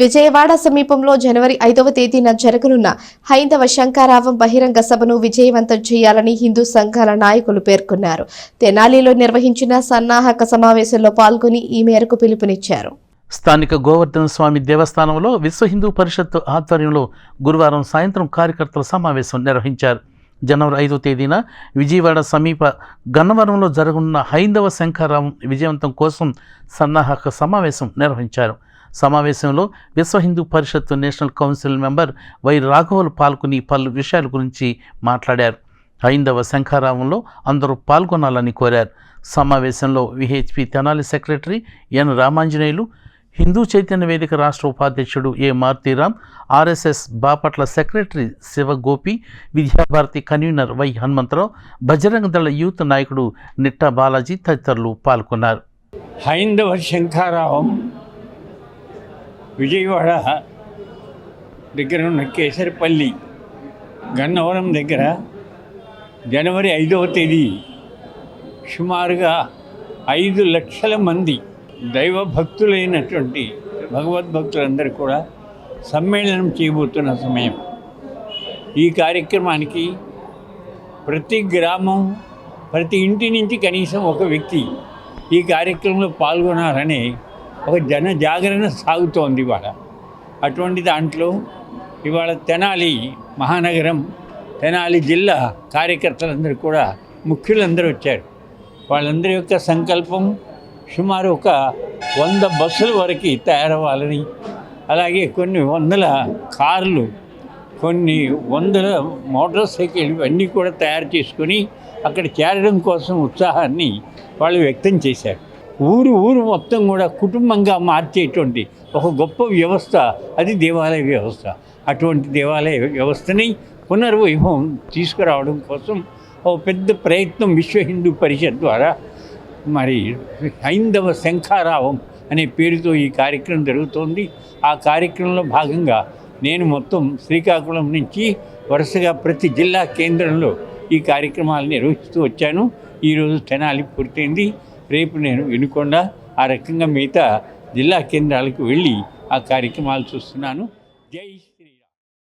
విజయవాడ సమీపంలో జనవరి ఐదవ తేదీన జరగనున్న హైందవ శంకారావం బహిరంగ సభను విజయవంతం చేయాలని హిందూ సంఘాల నాయకులు పేర్కొన్నారు. తెనాలిలో నిర్వహించిన సన్నాహక సమావేశంలో పాల్గొని ఈ మేరకు పిలుపునిచ్చారు. స్థానిక గోవర్ధన స్వామి దేవస్థానంలో విశ్వ హిందూ పరిషత్ ఆధ్వర్యంలో గురువారం సాయంత్రం కార్యకర్తల సమావేశం నిర్వహించారు. జనవరి ఐదో తేదీన విజయవాడ సమీప గన్నవరంలో జరగనున్న హైందవ శంఖారావం విజయవంతం కోసం సన్నాహక సమావేశం నిర్వహించారు. సమావేశంలో Vishwa Hindu Parishad national council member Y రాఘవులు పాల్గొని పలు విషయాల గురించి మాట్లాడారు. హైందవ శంఖారావంలో అందరూ పాల్గొనాలని కోరారు. సమావేశంలో VHP Tenali secretary N Ramanjaneyulu Hindu Chaitanya Vedika రాష్ట్ర ఉపాధ్యక్షుడు A Marutiram RSS Bapatla secretary Shivagopi Vidyabharati convener Y Hanumantharao Bajrang Dal youth నాయకుడు నిట్టా బాలాజీ తదితరులు పాల్గొన్నారు. హైందవ శంఖారావం విజయవాడ దగ్గర ఉన్న కేసరిపల్లి గన్నవరం దగ్గర జనవరి ఐదవ తేదీ సుమారుగా ఐదు లక్షల మంది దైవ భక్తులైనటువంటి భగవద్భక్తులందరూ కూడా సమ్మేళనం చేయబోతున్న సమయం. ఈ కార్యక్రమానికి ప్రతి గ్రామం ప్రతి ఇంటి నుంచి కనీసం ఒక వ్యక్తి ఈ కార్యక్రమంలో పాల్గొనాలని ఒక జన జాగరణ సాగుతోంది ఇవాళ. అటువంటి దాంట్లో ఇవాళ తెనాలి మహానగరం తెనాలి జిల్లా కార్యకర్తలందరూ కూడా ముఖ్యులందరూ వచ్చారు. వాళ్ళందరి యొక్క సంకల్పం సుమారు ఒక వంద బస్సుల వరకు తయారవ్వాలని అలాగే కొన్ని వందల కార్లు కొన్ని వందల మోటార్ సైకిల్ ఇవన్నీ కూడా తయారు చేసుకొని అక్కడ చేరడం కోసం ఉత్సాహాన్ని వాళ్ళు వ్యక్తం చేశారు. ఊరు ఊరు మొత్తం కూడా కుటుంబంగా మార్చేటువంటి ఒక గొప్ప వ్యవస్థ. అది దేవాలయ వ్యవస్థ. అటువంటి దేవాలయ వ్యవస్థని పునర్వైభవం తీసుకురావడం కోసం ఒక పెద్ద ప్రయత్నం విశ్వ హిందూ పరిషత్ ద్వారా మరి హైందవ శంఖారావం అనే పేరుతో ఈ కార్యక్రమం జరుగుతోంది. ఆ కార్యక్రమంలో భాగంగా నేను మొత్తం శ్రీకాకుళం నుంచి వరుసగా ప్రతి జిల్లా కేంద్రంలో ఈ కార్యక్రమాలు నిర్వహిస్తూ వచ్చాను. ఈరోజు తెనాలి పూర్తయింది. రేపు నేను వినుకొండ ఆ రకంగా మిగతా జిల్లా కేంద్రాలకు వెళ్ళి ఆ కార్యక్రమాలు చూస్తున్నాను. జై